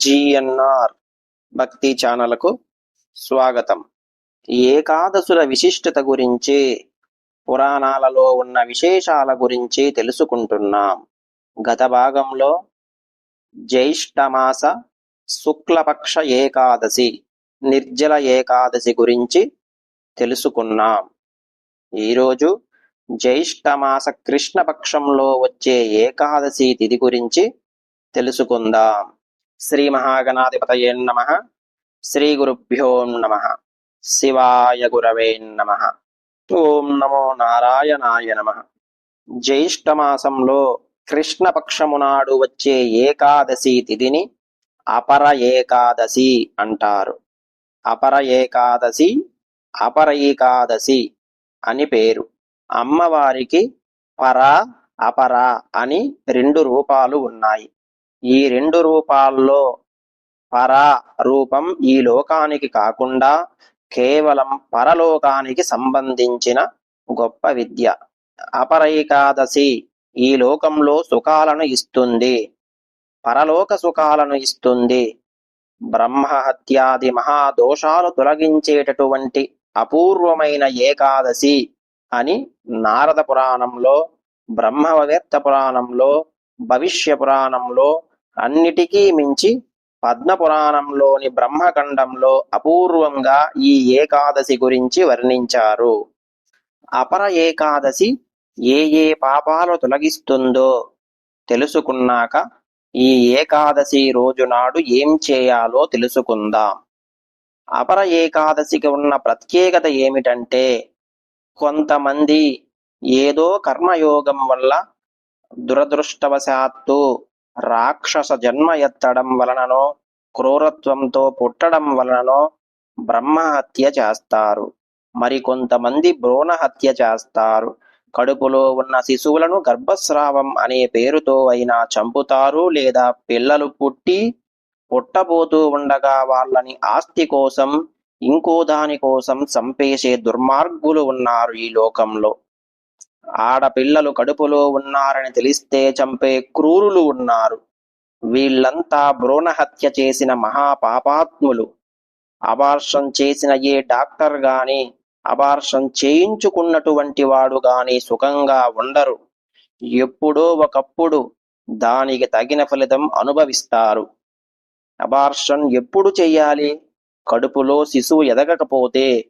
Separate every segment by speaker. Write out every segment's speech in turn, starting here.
Speaker 1: GNR భక్తి ఛానల్కు స్వాగతం. ఏకాదశుల విశిష్టత గురించి పురాణాలలో ఉన్న విశేషాల గురించి తెలుసుకుంటున్నాం. గత భాగంలో జ్యేష్ఠమాస శుక్లపక్ష ఏకాదశి నిర్జల ఏకాదశి గురించి తెలుసుకున్నాం. ఈరోజు జ్యేష్ఠమాస కృష్ణపక్షంలో వచ్చే ఏకాదశి తిథి గురించి తెలుసుకుందాం. శ్రీ మహాగణాధిపతయే నమ. శ్రీ గురుభ్యో నమ. శివాయ గురవే నమ. ఓం నమో నారాయణాయ నమ. జ్యేష్ఠమాసంలో కృష్ణపక్షము నాడు వచ్చే ఏకాదశి తిథిని అపర ఏకాదశి అంటారు. అపర ఏకాదశి అపర ఏకాదశి అని పేరు. అమ్మవారికి పర అపర అని రెండు రూపాలు ఉన్నాయి. ఈ రెండు రూపాల్లో పర రూపం ఈ లోకానికి కాకుండా కేవలం పరలోకానికి సంబంధించిన గొప్ప విద్య. అపరైకాదశి ఈ లోకంలో సుఖాలను ఇస్తుంది. పరలోక సుఖాలను ఇస్తుంది. బ్రహ్మహత్యాది మహాదోషాలు తొలగించేటటువంటి అపూర్వమైన ఏకాదశి అని నారద పురాణంలో బ్రహ్మవేత్త పురాణంలో భవిష్య పురాణంలో అన్నిటికీ మించి పద్మ పురాణంలోని బ్రహ్మఖండంలో అపూర్వంగా ఈ ఏకాదశి గురించి వర్ణించారు. అపర ఏకాదశి ఏ ఏ పాపాలు తొలగిస్తుందో తెలుసుకున్నాక ఈ ఏకాదశి రోజు నాడు ఏం చేయాలో తెలుసుకుందాం. అపర ఏకాదశికి ఉన్న ప్రత్యేకత ఏమిటంటే కొంతమంది ఏదో కర్మయోగం వల్ల దురదృష్టవశాత్తు రాక్షస జన్మ ఎత్తడం వలననో క్రూరత్వంతో పుట్టడం వలననో బ్రహ్మహత్య చేస్తారు. మరికొంతమంది భ్రూణ హత్య చేస్తారు. కడుపులో ఉన్న శిశువులను గర్భస్రావం అనే పేరుతో అయినా చంపుతారు లేదా పిల్లలు పుట్టి పుట్టబోతూ ఉండగా వాళ్ళని ఆస్తి కోసం ఇంకో దాని కోసం చంపేసే దుర్మార్గులు ఉన్నారు ఈ లోకంలో. ఆడపిల్లలు కడుపులో ఉన్నారని తెలిస్తే చంపే క్రూరులు ఉన్నారు. వీళ్ళంతా భ్రూణహత్య చేసిన మహాపాపాత్ములు. అబార్షన్ చేసిన ఏ డాక్టర్ గాని అబార్షన్ చేయించుకున్నటువంటి వాడు గాని సుఖంగా ఉండరు. ఎప్పుడో ఒకప్పుడు దానికి తగిన ఫలితం అనుభవిస్తారు. అబార్షన్ ఎప్పుడు చేయాలి? కడుపులో శిశువు ఎదగకపోతే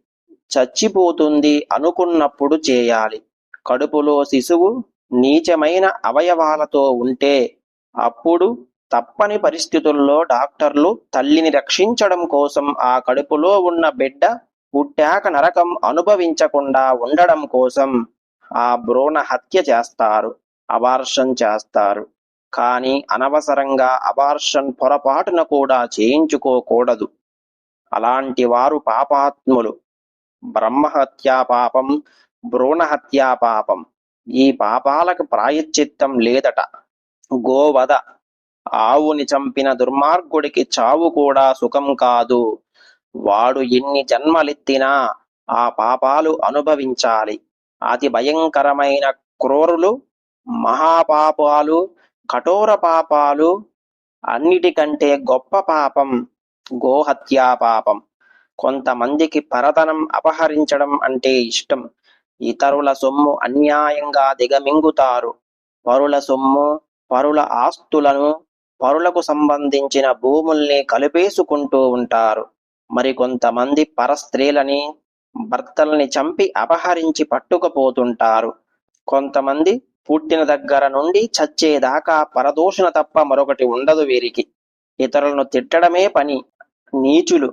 Speaker 1: చచ్చిపోతుంది అనుకున్నప్పుడు చేయాలి. కడుపులో శిశువు నీచమైన అవయవాలతో ఉంటే అప్పుడు తప్పని పరిస్థితుల్లో డాక్టర్లు తల్లిని రక్షించడం కోసం ఆ కడుపులో ఉన్న బిడ్డ పుట్టాక నరకం అనుభవించకుండా ఉండడం కోసం ఆ భ్రూణ హత్య చేస్తారు అబార్షన్ చేస్తారు. కానీ అనవసరంగా అబార్షన్ పొరపాటున కూడా చేయించుకోకూడదు. అలాంటి వారు పాపాత్ములు. బ్రహ్మహత్యా పాపం భ్రూణహత్యా పాపం ఈ పాపాలకు ప్రాయశ్చిత్తం లేదట. గోవద ఆవుని చంపిన దుర్మార్గుడికి చావు కూడా సుఖం కాదు. వాడు ఎన్ని జన్మలెత్తినా ఆ పాపాలు అనుభవించాలి. అతి భయంకరమైన క్రూరులు మహాపాపాలు కఠోర పాపాలు అన్నిటికంటే గొప్ప పాపం గోహత్యా పాపం కొంతమందికి పరతనం అపహరించడం అంటే ఇష్టం. ఇతరుల సొమ్ము అన్యాయంగా దిగమింగుతారు. పరుల సొమ్ము పరుల ఆస్తులను పరులకు సంబంధించిన భూముల్ని కలిపేసుకుంటూ ఉంటారు. మరి కొంతమంది పరస్త్రీలని భర్తల్ని చంపి అపహరించి పట్టుకుపోతుంటారు. కొంతమంది పుట్టిన దగ్గర నుండి చచ్చేదాకా పరదూషణ తప్ప మరొకటి ఉండదు వీరికి. ఇతరులను తిట్టడమే పని. నీచులు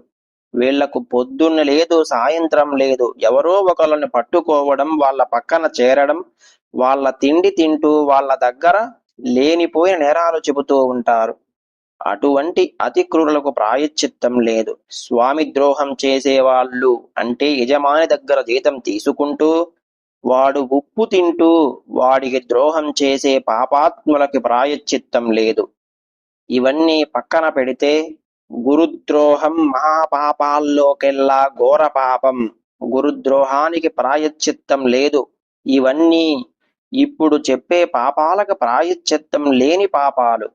Speaker 1: వీళ్ళకు పొద్దున్న లేదు సాయంత్రం లేదు. ఎవరో ఒకళ్ళని పట్టుకోవడం వాళ్ళ పక్కన చేరడం వాళ్ళ తిండి తింటూ వాళ్ళ దగ్గర లేనిపోయిన నేరాలు చెబుతూ ఉంటారు. అటువంటి అతి క్రూరులకు ప్రాయశ్చిత్తం లేదు. స్వామి ద్రోహం చేసేవాళ్ళు అంటే యజమాని దగ్గర జీతం తీసుకుంటూ వాడు ఉప్పు తింటూ వాడికి ద్రోహం చేసే పాపాత్ములకి ప్రాయశ్చిత్తం లేదు. ఇవన్నీ పక్కన పెడితే గురుద్రోహం మహాపాపాల్లోకెల్లా ఘోర పాపం గురుద్రోహానికి ప్రాయశ్చిత్తం లేదు. ఇవన్నీ ఇప్పుడు చెప్పే పాపాలకు ప్రాయశ్చిత్తం లేని పాపాలు.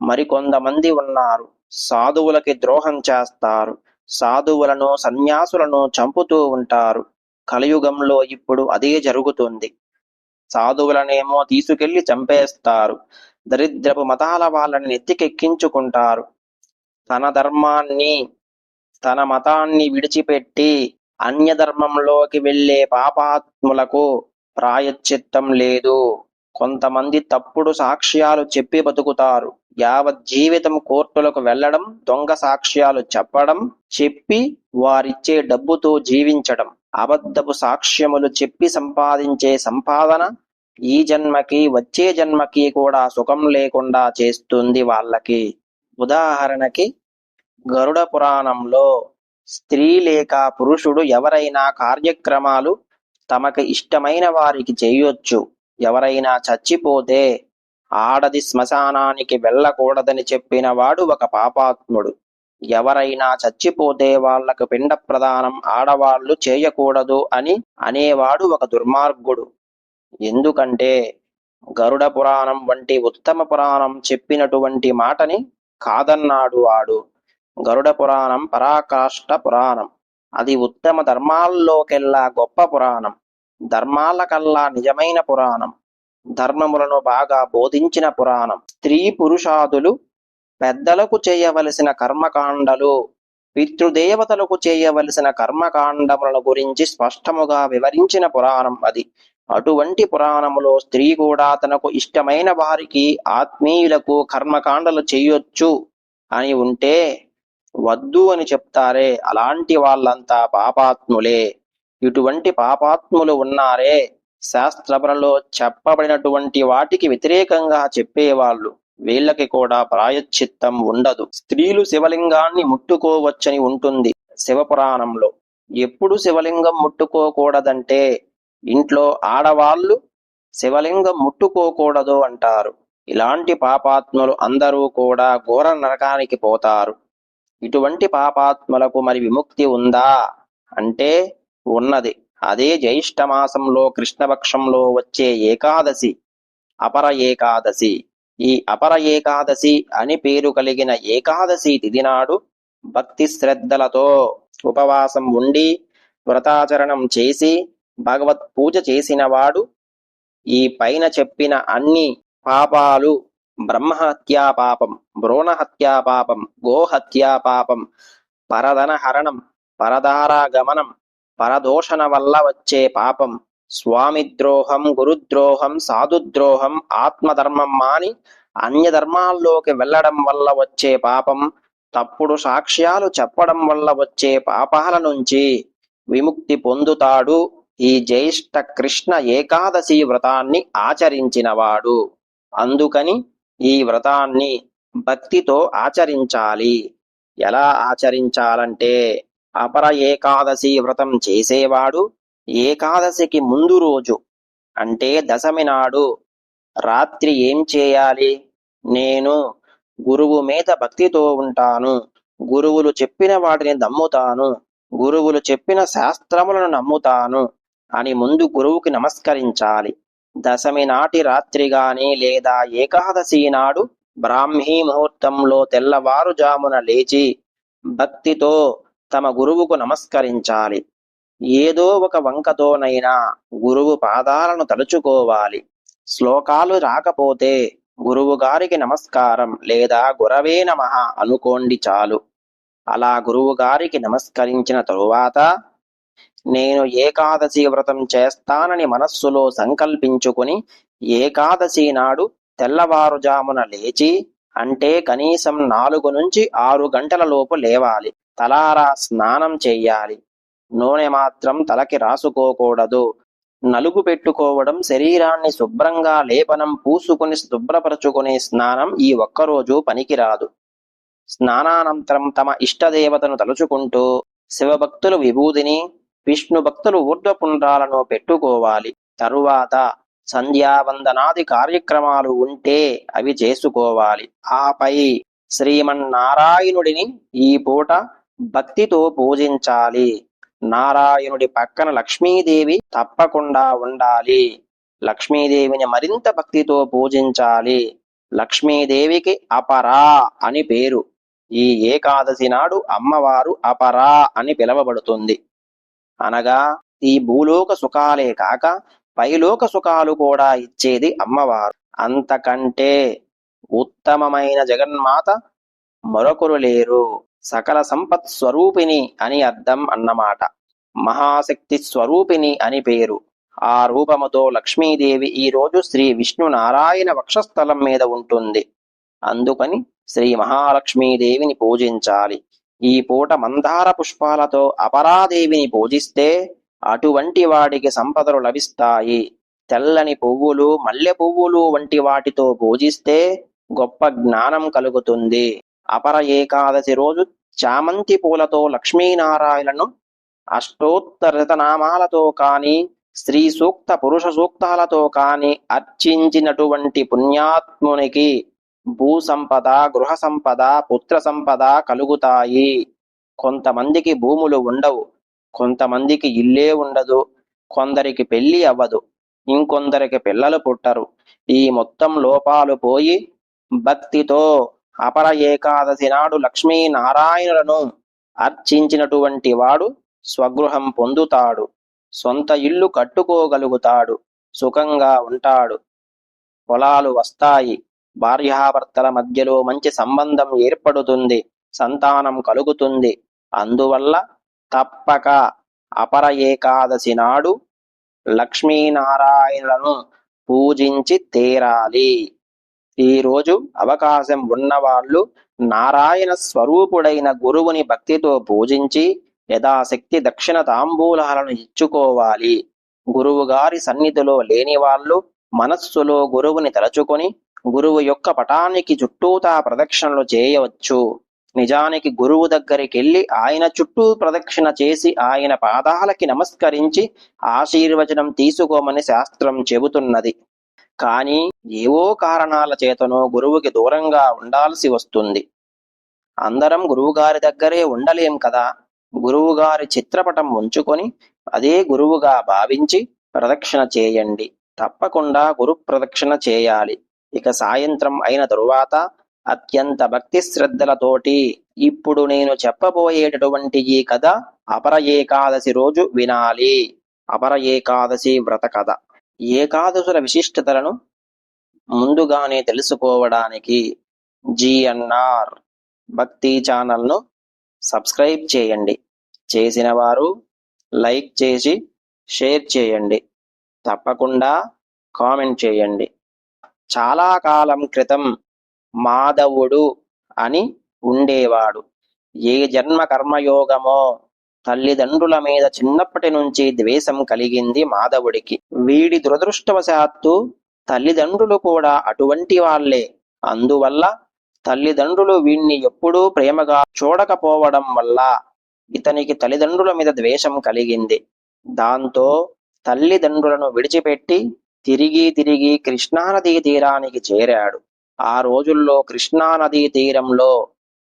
Speaker 1: మరికొంతమంది ఉన్నారు. సాధువులకి ద్రోహం చేస్తారు. సాధువులను సన్యాసులను చంపుతూ ఉంటారు. కలియుగంలో ఇప్పుడు అదే జరుగుతుంది. సాధువులనేమో తీసుకెళ్ళి చంపేస్తారు. దరిద్రపు మతాల వాళ్ళని నెత్తికెక్కించుకుంటారు. తన ధర్మాన్ని తన మతాన్ని విడిచిపెట్టి అన్యధర్మంలోకి వెళ్ళే పాపాత్ములకు ప్రాయశ్చిత్తం లేదు. కొంతమంది తప్పుడు సాక్ష్యాలు చెప్పి బతుకుతారు. యావత్ జీవితం కోర్టులకు వెళ్ళడం దొంగ సాక్ష్యాలు చెప్పడం చెప్పి వారిచ్చే డబ్బుతో జీవించడం అబద్ధపు సాక్ష్యములు చెప్పి సంపాదించే సంపాదన ఈ జన్మకి వచ్చే జన్మకి కూడా సుఖం లేకుండా చేస్తుంది వాళ్ళకి. ఉదాహరణకి గరుడ పురాణంలో స్త్రీ లేక పురుషుడు ఎవరైనా కార్యక్రమాలు తమకు ఇష్టమైన వారికి చేయొచ్చు. ఎవరైనా చచ్చిపోతే ఆడది శ్మశానానికి వెళ్ళకూడదని చెప్పిన వాడు ఒక పాపాత్ముడు. ఎవరైనా చచ్చిపోతే వాళ్ళకు పిండ ప్రదానం ఆడవాళ్ళు చేయకూడదు అని అనేవాడు ఒక దుర్మార్గుడు. ఎందుకంటే గరుడ పురాణం వంటి ఉత్తమ పురాణం చెప్పినటువంటి మాటని కాదన్నాడు వాడు. గరుడ పురాణం పరాకాష్ట పురాణం అది ఉత్తమ ధర్మాల్లోకెల్లా గొప్ప పురాణం. ధర్మాల కల్లా నిజమైన పురాణం. ధర్మములను బాగా బోధించిన పురాణం. స్త్రీ పురుషాదులు పెద్దలకు చేయవలసిన కర్మకాండలు పితృదేవతలకు చేయవలసిన కర్మకాండములను గురించి స్పష్టముగా వివరించిన పురాణం అది. అటువంటి పురాణములో స్త్రీ కూడా తనకు ఇష్టమైన వారికి ఆత్మీయులకు కర్మకాండలు చేయొచ్చు అని ఉంటే వద్దు అని చెప్తారే అలాంటి వాళ్ళంతా పాపాత్ములే. ఇటువంటి పాపాత్ములు ఉన్నారే శాస్త్రములలో చెప్పబడినటువంటి వాటికి వ్యతిరేకంగా చెప్పేవాళ్ళు. వీళ్ళకి కూడా ప్రాయశ్చిత్తం ఉండదు. స్త్రీలు శివలింగాన్ని ముట్టుకోవచ్చని ఉంటుంది శివపురాణంలో. ఎప్పుడు శివలింగం ముట్టుకోకూడదంటే ఇంట్లో ఆడవాళ్ళు శివలింగం ముట్టుకోకూడదు అంటారు. ఇలాంటి పాపాత్ములు అందరూ కూడా ఘోర నరకానికి పోతారు. ఇటువంటి పాపాత్మలకు మరి విముక్తి ఉందా? అంటే ఉన్నది. అదే జ్యేష్ఠ మాసంలో కృష్ణపక్షంలో వచ్చే ఏకాదశి అపర ఏకాదశి. ఈ అపర ఏకాదశి అని పేరు కలిగిన ఏకాదశి తిథి నాడు భక్తి శ్రద్ధలతో ఉపవాసం ఉండి వ్రతాచరణం చేసి భగవత్ పూజ చేసినవాడు ఈ పైన చెప్పిన అన్ని పాపాలు బ్రహ్మహత్యా పాపం గోహత్యాపాపం పాపం గోహత్యా పాపం పరధన హరణం పరదారాగమనం పరదోషణ వల్ల వచ్చే పాపం స్వామిద్రోహం గురుద్రోహం సాధుద్రోహం ఆత్మధర్మం మాని అన్యధర్మాల్లోకి వెళ్ళడం వల్ల వచ్చే పాపం తప్పుడు సాక్ష్యాలు చెప్పడం వల్ల వచ్చే పాపాల నుంచి విముక్తి పొందుతాడు ఈ జ్యేష్ఠ కృష్ణ ఏకాదశి వ్రతాన్ని ఆచరించినవాడు. అందుకని ఈ వ్రతాన్ని భక్తితో ఆచరించాలి. ఎలా ఆచరించాలంటే అపర ఏకాదశి వ్రతం చేసేవాడు ఏకాదశికి ముందు రోజు అంటే దశమి నాడు రాత్రి ఏం చేయాలి? నేను గురువు మీద భక్తితో ఉంటాను గురువులు చెప్పిన వాటిని నమ్ముతాను గురువులు చెప్పిన శాస్త్రములను నమ్ముతాను అని ముందు గురువుకి నమస్కరించాలి. దశమి నాటి రాత్రి గాని లేదా ఏకాదశి నాడు బ్రాహ్మీ ముహూర్తంలో తెల్లవారుజామున లేచి భక్తితో తమ గురువుకు నమస్కరించాలి. ఏదో ఒక వంకతోనైనా గురువు పాదాలను తలుచుకోవాలి. శ్లోకాలు రాకపోతే గురువు గారికి నమస్కారం లేదా గురవే నమ అనుకోండి చాలు. అలా గురువు గారికి నమస్కరించిన తరువాత నేను ఏకాదశి వ్రతం చేస్తానని మనస్సులో సంకల్పించుకుని ఏకాదశి నాడు తెల్లవారుజామున లేచి అంటే కనీసం నాలుగు నుంచి ఆరు గంటల లోపు లేవాలి. తలారా స్నానం చేయాలి. నూనె మాత్రం తలకి రాసుకోకూడదు. నలుగు పెట్టుకోవడం శరీరాన్ని శుభ్రంగా లేపనం పూసుకుని శుభ్రపరచుకునే స్నానం ఈ ఒక్కరోజు పనికిరాదు. స్నానానంతరం తమ ఇష్టదేవతను తలుచుకుంటూ శివభక్తులు విభూదిని విష్ణు భక్తులు ఊర్ధ్వపుండ్రాలను పెట్టుకోవాలి. తరువాత సంధ్యావందనాది కార్యక్రమాలు ఉంటే అవి చేసుకోవాలి. ఆపై శ్రీమన్నారాయణుడిని ఈ పూట భక్తితో పూజించాలి. నారాయణుడి పక్కన లక్ష్మీదేవి తప్పకుండా ఉండాలి. లక్ష్మీదేవిని మరింత భక్తితో పూజించాలి. లక్ష్మీదేవికి అపరా అని పేరు. ఈ ఏకాదశి నాడు అమ్మవారు అపరా అని పిలవబడుతుంది. అనగా ఈ భూలోక సుఖాలే కాక పైలోక సుఖాలు కూడా ఇచ్చేది అమ్మవారు. అంతకంటే ఉత్తమమైన జగన్మాత మరొకరు లేరు. సకల సంపత్ స్వరూపిణి అని అర్థం అన్నమాట. మహాశక్తి స్వరూపిణి అని పేరు. ఆ రూపముతో లక్ష్మీదేవి ఈ రోజు శ్రీ విష్ణు నారాయణ వక్షస్థలం మీద ఉంటుంది. అందుకని శ్రీ మహాలక్ష్మీదేవిని పూజించాలి. ఈ పూట మందార పుష్పాలతో అపరాదేవిని పూజిస్తే అటువంటి వాడికి సంపదలు లభిస్తాయి. తెల్లని పువ్వులు మల్లె పువ్వులు వంటి వాటితో పూజిస్తే గొప్ప జ్ఞానం కలుగుతుంది. అపర ఏకాదశి రోజు చామంతి పూలతో లక్ష్మీనారాయణను అష్టోత్తరతనామాలతో కానీ స్త్రీ సూక్త పురుష సూక్తాలతో కానీ అర్చించినటువంటి పుణ్యాత్మునికి భూ సంపద గృహ సంపద పుత్ర సంపద కలుగుతాయి. కొంతమందికి భూములు ఉండవు కొంతమందికి ఇల్లే ఉండదు కొందరికి పెళ్ళి అవ్వదు ఇంకొందరికి పిల్లలు పుట్టరు. ఈ మొత్తం లోపాలు పోయి భక్తితో అపర ఏకాదశి నాడు లక్ష్మీ నారాయణులను అర్చించినటువంటి వాడు స్వగృహం పొందుతాడు సొంత ఇల్లు కట్టుకోగలుగుతాడు సుఖంగా ఉంటాడు. పొలాలు వస్తాయి భార్యాభర్తల మధ్యలో మంచి సంబంధం ఏర్పడుతుంది సంతానం కలుగుతుంది. అందువల్ల తప్పక అపర ఏకాదశి నాడు లక్ష్మీనారాయణను పూజించి తీరాలి. ఈ రోజు అవకాశం ఉన్నవాళ్ళు నారాయణ స్వరూపుడైన గురువుని భక్తితో పూజించి యథాశక్తి దక్షిణ తాంబూలాలను ఇచ్చుకోవాలి. గురువు గారి సన్నిధిలో లేని వాళ్ళు మనస్సులో గురువుని తలచుకొని గురువు యొక్క పటానికి చుట్టూతా ప్రదక్షిణలు చేయవచ్చు. నిజానికి గురువు దగ్గరికి వెళ్ళి ఆయన చుట్టూ ప్రదక్షిణ చేసి ఆయన పాదాలకి నమస్కరించి ఆశీర్వచనం తీసుకోమని శాస్త్రం చెబుతున్నది. కానీ ఏవో కారణాల చేతనో గురువుకి దూరంగా ఉండాల్సి వస్తుంది. అందరం గురువుగారి దగ్గరే ఉండలేం కదా? గురువుగారి చిత్రపటం ఉంచుకొని అదే గురువుగా భావించి ప్రదక్షిణ చేయండి. తప్పకుండా గురు ప్రదక్షిణ చేయాలి. ఇక సాయంత్రం అయిన తరువాత అత్యంత భక్తి శ్రద్ధలతోటి ఇప్పుడు నేను చెప్పబోయేటటువంటి ఈ కథ అపర ఏకాదశి రోజు వినాలి. అపర ఏకాదశి వ్రత కథ. ఏకాదశుల విశిష్టతలను ముందుగానే తెలుసుకోవడానికి జిఎన్ఆర్ భక్తి ఛానల్ను సబ్స్క్రైబ్ చేయండి. చేసిన వారు లైక్ చేసి షేర్ చేయండి. తప్పకుండా కామెంట్ చేయండి. చాలా కాలం క్రితం మాధవుడు అని ఉండేవాడు. ఏ జన్మ కర్మయోగమో తల్లిదండ్రుల మీద చిన్నప్పటి నుంచి ద్వేషం కలిగింది మాధవుడికి. వీడి దురదృష్టవశాత్తు తల్లిదండ్రులు కూడా అటువంటి వాళ్ళే. అందువల్ల తల్లిదండ్రులు వీణ్ణి ఎప్పుడూ ప్రేమగా చూడకపోవడం వల్ల ఇతనికి తల్లిదండ్రుల మీద ద్వేషం కలిగింది. దాంతో తల్లిదండ్రులను విడిచిపెట్టి తిరిగి తిరిగి కృష్ణానదీ తీరానికి చేరాడు. ఆ రోజుల్లో కృష్ణానదీ తీరంలో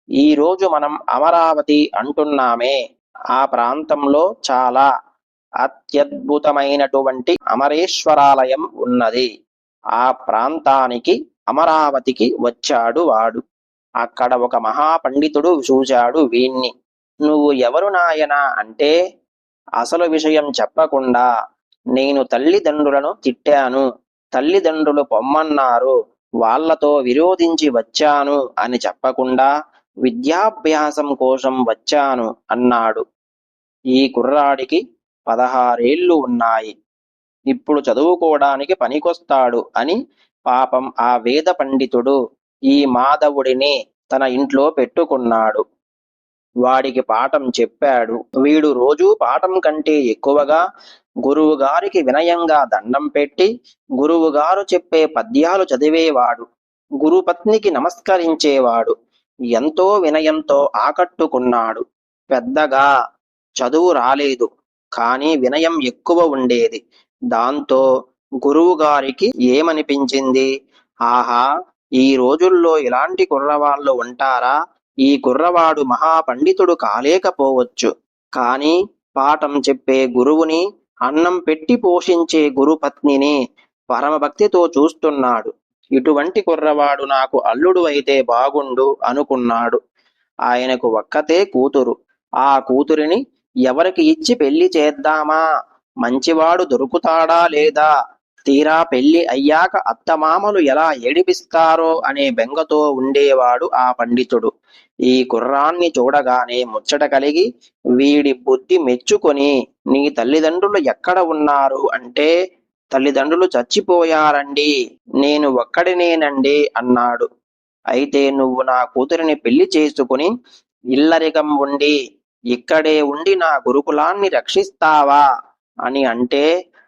Speaker 1: ఈ రోజు మనం అమరావతి అంటున్నామే. ఆ ప్రాంతంలో చాలా అత్యద్భుతమైనటువంటి అమరేశ్వరాలయం ఉన్నది. ఆ ప్రాంతానికి అమరావతికి వచ్చాడు వాడు. అక్కడ ఒక మహాపండితుడు చూశాడు వీణ్ణి. నువ్వు ఎవరు నాయనా? అంటే అసలు విషయం చెప్పకుండా నేను తల్లిదండ్రులను తిట్టాను. తల్లిదండ్రులు పొమ్మన్నారు. వాళ్ళతో విరోధించి వచ్చాను అని చెప్పకుండా విద్యాభ్యాసం కోసం వచ్చాను అన్నాడు. ఈ కుర్రాడికి పదహారేళ్ళు ఉన్నాయి. ఇప్పుడు చదువుకోవడానికి పనికొస్తాడు అని పాపం ఆ వేద పండితుడు ఈ మాధవుడిని తన ఇంట్లో పెట్టుకున్నాడు. వాడికి పాఠం చెప్పాడు. వీడు రోజూ పాఠం కంటే ఎక్కువగా గురువు గారికి వినయంగా దండం పెట్టి గురువు గారు చెప్పే పద్యాలు చదివేవాడు. గురుపత్నికి నమస్కరించేవాడు. ఎంతో వినయంతో ఆకట్టుకున్నాడు. పెద్దగా చదువు రాలేదు. కానీ వినయం ఎక్కువ ఉండేది. దాంతో గురువు గారికి ఏమనిపించింది? ఆహా ఈ రోజుల్లో ఇలాంటి కుర్రవాళ్ళు ఉంటారా? ఈ కుర్రవాడు మహాపండితుడు కాలేకపోవచ్చు. కానీ పాఠం చెప్పే గురువుని అన్నం పెట్టి పోషించే గురుపత్నిని పరమభక్తితో చూస్తున్నాడు. ఇటువంటి కుర్రవాడు నాకు అల్లుడు అయితే బాగుండు అనుకున్నాడు. ఆయనకు ఒక్కతే కూతురు. ఆ కూతురిని ఎవరికి ఇచ్చి పెళ్ళి చేద్దామా? మంచివాడు దొరుకుతాడా లేదా? తీరా పెళ్ళి అయ్యాక అత్తమామలు ఎలా ఏడిపిస్తారో అనే బెంగతో ఉండేవాడు ఆ పండితుడు. ఈ కుర్రాన్ని చూడగానే ముచ్చట కలిగి వీడి బుద్ధి మెచ్చుకొని నీ తల్లిదండ్రులు ఎక్కడ ఉన్నారు? అంటే తల్లిదండ్రులు చచ్చిపోయారండి నేను ఒక్కడినేనండి అన్నాడు. అయితే నువ్వు నా కూతురిని పెళ్ళి చేసుకుని ఇల్లరికం ఉండి ఇక్కడే ఉండి నా గురుకులాన్ని రక్షిస్తావా? అని అంటే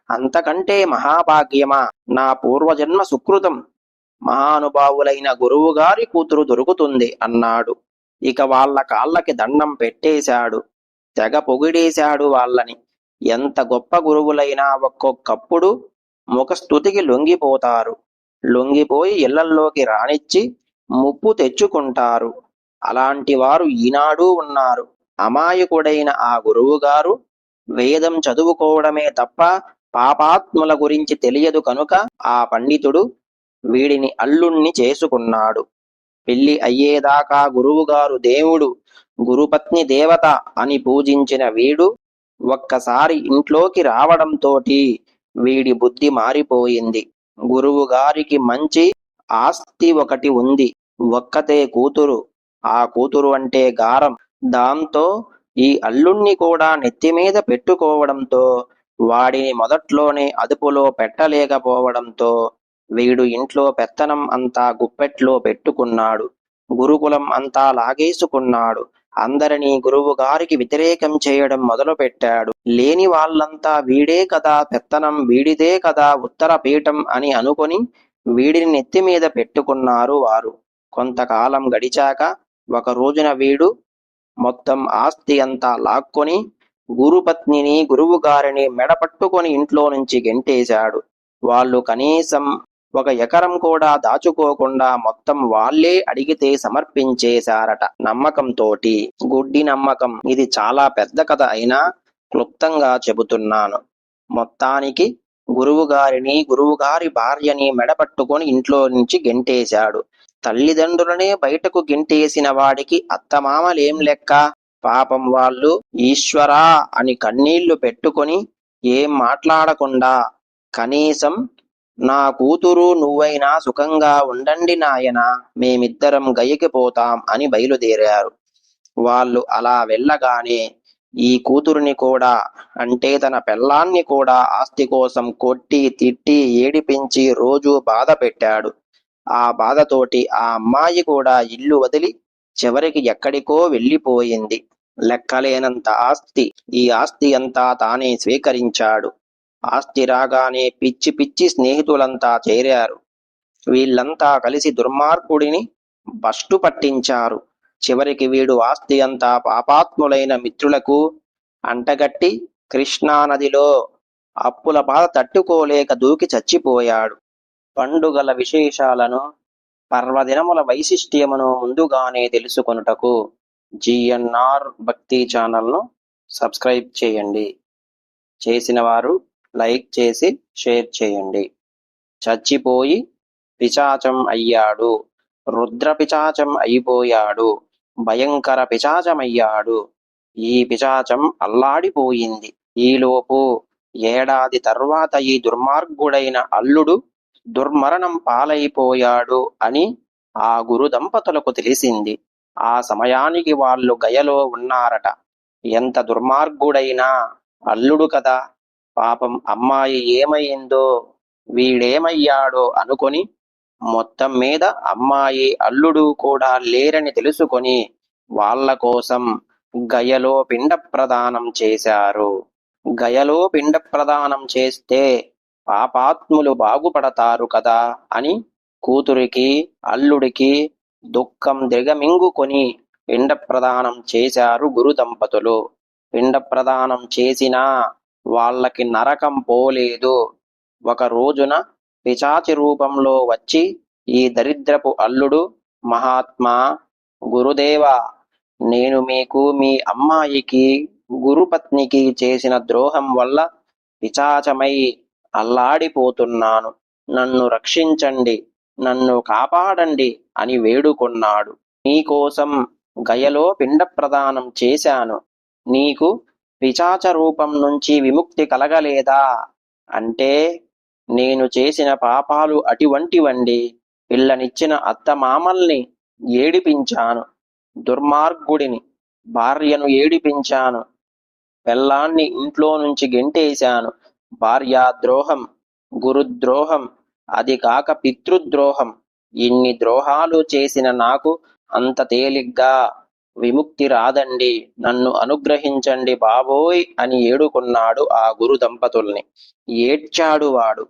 Speaker 1: అంతకంటే మహాభాగ్యమా నా పూర్వజన్మ సుకృతం మహానుభావులైన గురువు గారి కూతురు దొరుకుతుంది అన్నాడు. ఇక వాళ్ళ కాళ్ళకి దండం పెట్టేశాడు. తెగ పొగిడేశాడు వాళ్ళని. ఎంత గొప్ప గురువులైనా ఒక్కొక్కప్పుడు ముఖస్థుతికి లొంగిపోతారు. లొంగిపోయి ఇళ్ళల్లోకి రానిచ్చి ముప్పు తెచ్చుకుంటారు. అలాంటి వారు ఈనాడు ఉన్నారు. అమాయకుడైన ఆ గురువుగారు వేదం చదువుకోవడమే తప్ప పాపాత్ముల గురించి తెలియదు కనుక ఆ పండితుడు వీడిని అల్లుణ్ణి చేసుకున్నాడు. పెళ్ళి అయ్యేదాకా గురువుగారు దేవుడు గురుపత్ని దేవత అని పూజించిన వీడు ఒక్కసారి ఇంట్లోకి రావడంతోటి వీడి బుద్ధి మారిపోయింది. గురువు గారికి మంచి ఆస్తి ఒకటి ఉంది. ఒక్కతే కూతురు. ఆ కూతురు అంటే గారం. దాంతో ఈ అల్లుణ్ణి కూడా నెత్తిమీద పెట్టుకోవడంతో వాడిని మొదట్లోనే అదుపులో పెట్టలేకపోవడంతో వీడు ఇంట్లో పెత్తనం అంతా గుప్పెట్లో పెట్టుకున్నాడు. గురుకులం అంతా లాగేసుకున్నాడు. అందరినీ గురువు గారికి వ్యతిరేకం చేయడం మొదలుపెట్టాడు. లేని వాళ్ళంతా వీడే కదా పెత్తనం వీడిదే కదా ఉత్తర పీఠం అని అనుకొని వీడిని నెత్తి మీద పెట్టుకున్నారు వారు. కొంతకాలం గడిచాక ఒక రోజున వీడు మొత్తం ఆస్తి అంతా లాక్కొని గురుపత్నిని గురువు గారిని మెడపట్టుకొని ఇంట్లో నుంచి గెంటేశాడు. వాళ్ళు కనీసం ఒక ఎకరం కూడా దాచుకోకుండా మొత్తం వాళ్ళే అడిగితే సమర్పించేశారట నమ్మకంతోటి గుడ్డి నమ్మకం. ఇది చాలా పెద్ద కథ అయినా క్లుప్తంగా చెబుతున్నాను. మొత్తానికి గురువు గారిని గురువుగారి భార్యని మెడపట్టుకొని ఇంట్లో నుంచి గెంటేశాడు. తల్లిదండ్రులనే బయటకు గెంటేసిన వాడికి అత్తమామలేం లెక్క? పాపం వాళ్ళు ఈశ్వరా అని కన్నీళ్ళు పెట్టుకొని ఏం మాట్లాడకుండా కనీసం నా కూతురు నువ్వైనా సుఖంగా ఉండండి నాయన మేమిద్దరం గయ్యకి పోతాం అని బయలుదేరారు. వాళ్ళు అలా వెళ్ళగానే ఈ కూతురుని కూడా అంటే తన పెళ్ళాన్ని కూడా ఆస్తి కోసం కొట్టి తిట్టి ఏడిపించి రోజు బాధ పెట్టాడు. ఆ బాధతోటి ఆ అమ్మాయి కూడా ఇల్లు వదిలి చివరికి ఎక్కడికో వెళ్ళిపోయింది. లెక్కలేనంత ఆస్తి ఈ ఆస్తి అంతా తానే స్వీకరించాడు. ఆస్తి రాగానే పిచ్చి పిచ్చి స్నేహితులంతా చేరారు. వీళ్ళంతా కలిసి దుర్మార్గుడిని బస్టు పట్టించారు. చివరికి వీడు ఆస్తి అంతా పాపాత్ములైన మిత్రులకు అంటగట్టి కృష్ణానదిలో అప్పుల బాధ తట్టుకోలేక దూకి చచ్చిపోయాడు. పండుగల విశేషాలను పర్వదినముల వైశిష్ట్యమును ముందుగానే తెలుసుకొనుటకు జిఎన్ఆర్ భక్తి ఛానల్ను సబ్స్క్రైబ్ చేయండి. చేసిన వారు లైక్ చేసి షేర్ చేయండి. చచ్చిపోయి పిచాచం అయ్యాడు. రుద్ర పిచాచం అయిపోయాడు. భయంకర పిచాచమయ్యాడు ఈ పిచాచం అల్లాడిపోయింది. ఈలోపు ఏడాది తర్వాత ఈ దుర్మార్గుడైన అల్లుడు దుర్మరణం పాలైపోయాడు అని ఆ గురు దంపతులకు తెలిసింది. ఆ సమయానికి వాళ్ళు గయలో ఉన్నారట. ఎంత దుర్మార్గుడైనా అల్లుడు కదా! పాపం అమ్మాయి ఏమైందో వీడేమయ్యాడో అనుకొని మొత్తం మీద అమ్మాయి అల్లుడు కూడా లేరని తెలుసుకొని వాళ్ళ కోసం గయలో పిండ ప్రదానం చేశారు. గయలో పిండ ప్రదానం చేస్తే పాపాత్ములు బాగుపడతారు కదా అని కూతురికి అల్లుడికి దుఃఖం దిగమింగుకొని పిండ ప్రదానం చేశారు గురు దంపతులు. పిండ ప్రదానం చేసినా వాళ్ళకి నరకం పోలేదు. ఒక రోజున పిచాచి రూపంలో వచ్చి ఈ దరిద్రపు అల్లుడు మహాత్మా గురుదేవా నేను మీకు మీ అమ్మాయికి గురుపత్నికి చేసిన ద్రోహం వల్ల పిచాచమై అల్లాడిపోతున్నాను. నన్ను రక్షించండి నన్ను కాపాడండి అని వేడుకొన్నాడు. నీకోసం గయలో పిండ ప్రదానం చేశాను. నీకు విచాచ రూపం నుంచి విముక్తి కలగలేదా? అంటే నేను చేసిన పాపాలు అటువంటివండి. పిల్లనిచ్చిన అత్తమామల్ని ఏడిపించాను. దుర్మార్గుడిని భార్యను ఏడిపించాను. పెళ్ళాన్ని ఇంట్లో నుంచి గెంటేశాను. భార్యాద్రోహం గురుద్రోహం అది కాక పితృద్రోహం. ఇన్ని ద్రోహాలు చేసిన నాకు అంత తేలిగ్గా విముక్తి రాదండి. నన్ను అనుగ్రహించండి బాబోయ్ అని ఏడుకున్నాడు ఆ గురు దంపతుల్ని. ఏడ్చాడు వాడు.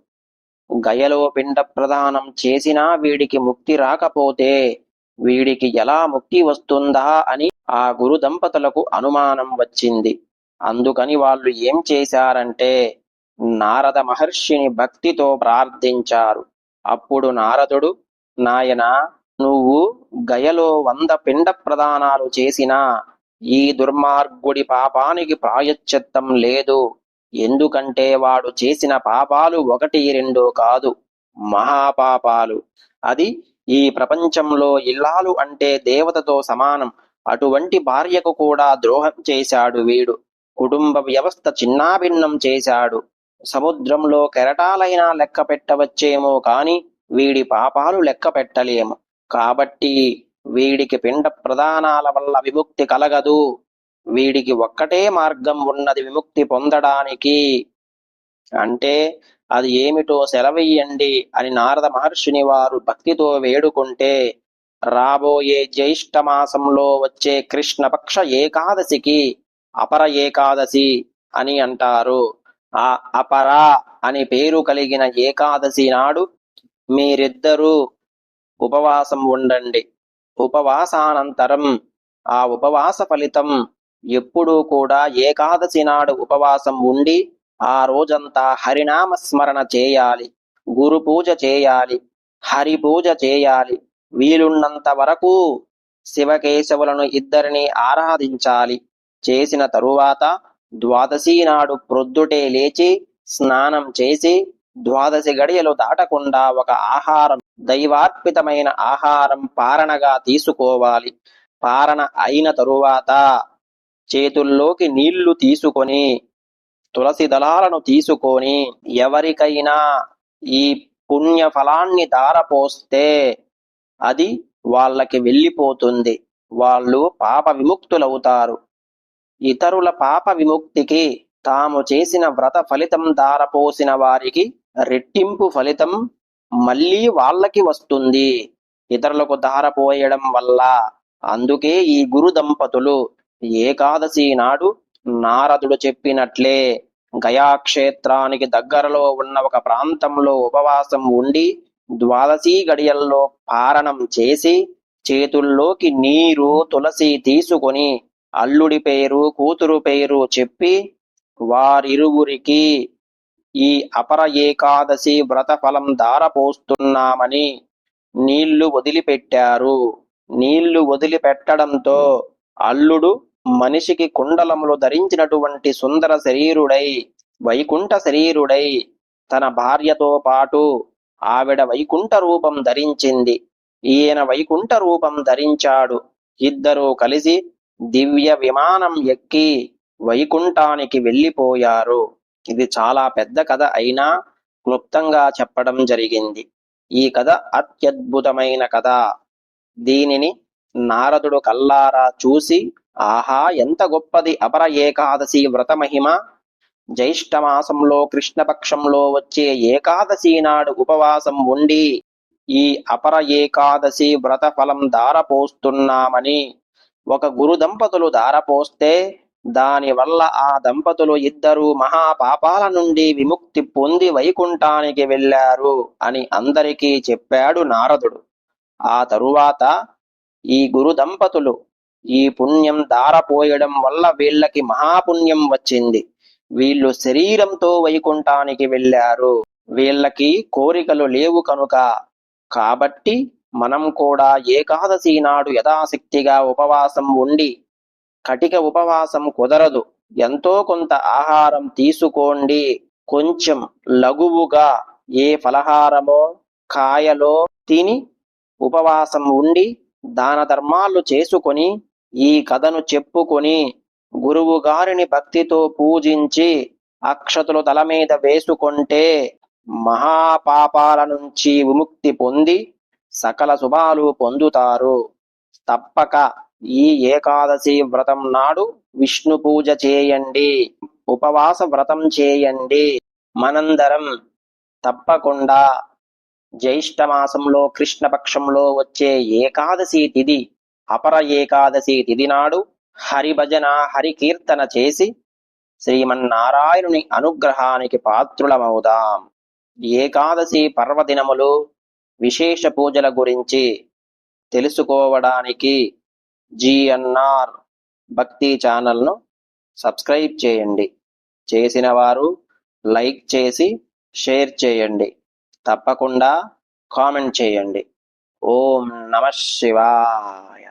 Speaker 1: గయలో పిండ ప్రదానం చేసినా వీడికి ముక్తి రాకపోతే వీడికి ఎలా ముక్తి వస్తుందా అని ఆ గురు దంపతులకు అనుమానం వచ్చింది. అందుకని వాళ్ళు ఏం చేశారంటే నారద మహర్షిని భక్తితో ప్రార్థించారు. అప్పుడు నారదుడు నాయనా నువ్వు గయలో వంద పిండ ప్రదానాలు చేసినా ఈ దుర్మార్గుడి పాపానికి ప్రాయశ్చిత్తం లేదు. ఎందుకంటే వాడు చేసిన పాపాలు ఒకటి రెండు కాదు మహాపాపాలు. అది ఈ ప్రపంచంలో ఇల్లాలు అంటే దేవతతో సమానం. అటువంటి భార్యకు కూడా ద్రోహం చేశాడు వీడు. కుటుంబ వ్యవస్థ చిన్నాభిన్నం చేశాడు. సముద్రంలో కెరటాలైనా లెక్క పెట్టవచ్చేమో కాని వీడి పాపాలు లెక్క పెట్టలేము. కాబట్టి వీడికి పిండ ప్రదానాల వల్ల విముక్తి కలగదు. వీడికి ఒక్కటే మార్గం ఉన్నది విముక్తి పొందడానికి. అంటే అది ఏమిటో సెలవయ్యండి అని నారద మహర్షిని వారు భక్తితో వేడుకుంటే రాబోయే జ్యేష్ఠ మాసంలో వచ్చే కృష్ణపక్ష ఏకాదశికి అపర ఏకాదశి అని అంటారు. ఆ అపర అని పేరు కలిగిన ఏకాదశి నాడు మీరిద్దరూ ఉపవాసం ఉండండి. ఉపవాసానంతరం ఆ ఉపవాస ఫలితం ఎప్పుడూ కూడా ఏకాదశి నాడు ఉపవాసం ఉండి ఆ రోజంతా హరినామ స్మరణ చేయాలి. గురు పూజ చేయాలి. హరి పూజ చేయాలి. వీలున్నంత వరకు శివకేశవులను ఇద్దరిని ఆరాధించాలి. చేసిన తరువాత ద్వాదశి నాడు ప్రొద్దుటే లేచి స్నానం చేసి ద్వాదశి గడియలు దాటకుండా ఒక ఆహారం దైవార్పితమైన ఆహారం పారణగా తీసుకోవాలి. పారణ అయిన తరువాత చేతుల్లోకి నీళ్ళు తీసుకొని తులసి దళాలను తీసుకొని ఎవరికైనా ఈ పుణ్య ఫలాన్ని దారపోస్తే అది వాళ్ళకి వెళ్ళిపోతుంది. వాళ్ళు పాప విముక్తులవుతారు. ఇతరుల పాప విముక్తికి తాము చేసిన వ్రత ఫలితం దారపోసిన వారికి రెట్టింపు ఫలితం మళ్ళీ వాళ్ళకి వస్తుంది. ఇతరులకు దారపోయడం వల్ల అందుకే ఈ గురు దంపతులు ఏకాదశి నాడు నారదుడు చెప్పినట్లే గయాక్షేత్రానికి దగ్గరలో ఉన్న ఒక ప్రాంతంలో ఉపవాసం ఉండి ద్వాదశి గడియల్లో పారణం చేసి చేతుల్లోకి నీరు తులసి తీసుకొని అల్లుడి పేరు కూతురు పేరు చెప్పి వారిరువురికి ఈ అపర ఏకాదశి వ్రత ఫలం దారపోస్తున్నామని నీళ్ళు వదిలిపెట్టారు. నీళ్ళు వదిలిపెట్టడంతో అల్లుడు మనిషికి కుండలములు ధరించినటువంటి సుందర శరీరుడై వైకుంఠ శరీరుడై తన భార్యతో పాటు ఆవిడ వైకుంఠ రూపం ధరించింది. ఈయన వైకుంఠ రూపం ధరించాడు. ఇద్దరూ కలిసి దివ్య విమానం ఎక్కి వైకుంఠానికి వెళ్ళిపోయారు. ఇది చాలా పెద్ద కథ అయినా క్లుప్తంగా చెప్పడం జరిగింది. ఈ కథ అత్యద్భుతమైన కథ. దీనిని నారదుడు కల్లారా చూసి ఆహా ఎంత గొప్పది అపర ఏకాదశి వ్రత మహిమ. జ్యేష్ఠమాసంలో కృష్ణపక్షంలో వచ్చే ఏకాదశి నాడు ఉపవాసం ఉండి ఈ అపర ఏకాదశి వ్రత ఫలం దారపోస్తున్నామని ఒక గురు దంపతులు దారపోస్తే దాని వల్ల ఆ దంపతులు ఇద్దరు మహాపాపాల నుండి విముక్తి పొంది వైకుంఠానికి వెళ్ళారు అని అందరికీ చెప్పాడు నారదుడు. ఆ తరువాత ఈ గురు దంపతులు ఈ పుణ్యం దారపోయడం వల్ల వీళ్ళకి మహాపుణ్యం వచ్చింది. వీళ్ళు శరీరంతో వైకుంఠానికి వెళ్ళారు. వీళ్ళకి కోరికలు లేవు కనుక కాబట్టి మనం కూడా ఏకాదశి నాడు యథాశక్తిగా ఉపవాసం ఉండి కటిక ఉపవాసం కుదరదు. ఎంతో కొంత ఆహారం తీసుకోండి. కొంచెం లఘువుగా ఏ ఫలహారమో కాయలో తిని ఉపవాసం ఉండి దాన ధర్మాలు చేసుకొని ఈ కథను చెప్పుకొని గురువు గారిని భక్తితో పూజించి అక్షతులు తల మీద వేసుకుంటే మహాపాపాల నుంచి విముక్తి పొంది సకల శుభాలు పొందుతారు. తప్పక. ఈ ఏకాదశి వ్రతం నాడు విష్ణు పూజ చేయండి. ఉపవాస వ్రతం చేయండి. మనందరం తప్పకుండా జ్యేష్ఠ మాసంలో కృష్ణపక్షంలో వచ్చే ఏకాదశి తిథి అపర ఏకాదశి తిథి నాడు హరిభజన హరికీర్తన చేసి శ్రీమన్నారాయణుని అనుగ్రహానికి పాత్రులమవుదాం. ఏకాదశి పర్వదినములు విశేష పూజల గురించి తెలుసుకోవడానికి జిఎన్ఆర్ భక్తి ఛానల్ను సబ్స్క్రైబ్ చేయండి. చేసిన వారు లైక్ చేసి షేర్ చేయండి. తప్పకుండా కామెంట్ చేయండి. ఓం నమ శివాయ.